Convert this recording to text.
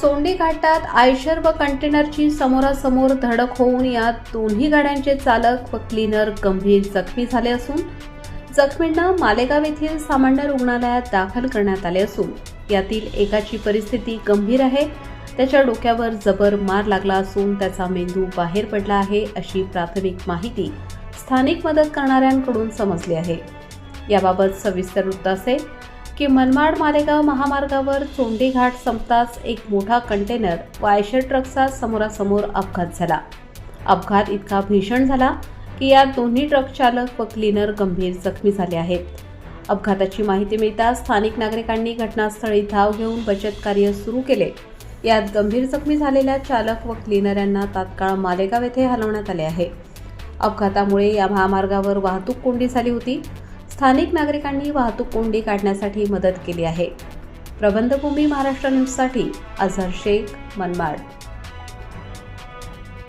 चोंडी घाटात आयशर व कंटेनरची समोरासमोर धडक होऊन या दोन्ही गाड्यांचे चालक व क्लीनर गंभीर जखमी झाले असून जखमींना मालेगाव येथील सामान्य रुग्णालयात दाखल करण्यात आले असून यातील एकाची परिस्थिती गंभीर आहे. त्याच्या डोक्यावर जबर मार लागला असून त्याचा मेंदू बाहेर पडला आहे अशी प्राथमिक माहिती स्थानिक मदत करणाऱ्यांकडून समजली आहे. याबाबत सविस्तर वृत्त असेल की मनमाड मालेगाव महामार्गावर चोंडी घाट संपताच एक मोठा कंटेनर वायशर ट्रकचा समोरासमोर अपघात झाला. अपघात इतका भीषण झाला की यात दोन्ही ट्रक चालक व क्लीनर गंभीर जखमी झाले आहेत. अपघाताची माहिती मिळताच स्थानिक नागरिकांनी घटनास्थळी धाव घेऊन बचत कार्य सुरू केले. यात गंभीर जखमी झालेल्या चालक व क्लीनर यांना तात्काळ मालेगाव येथे हलवण्यात आले आहे. अपघातामुळे या महामार्गावर वाहतूक कोंडी झाली होती. स्थानिक नागरिकांनी वाहतूक कोंडी काढण्यासाठी मदत केली आहे. प्रबंधभूमी महाराष्ट्र न्यूजसाठी अझहर शेख मनमाड.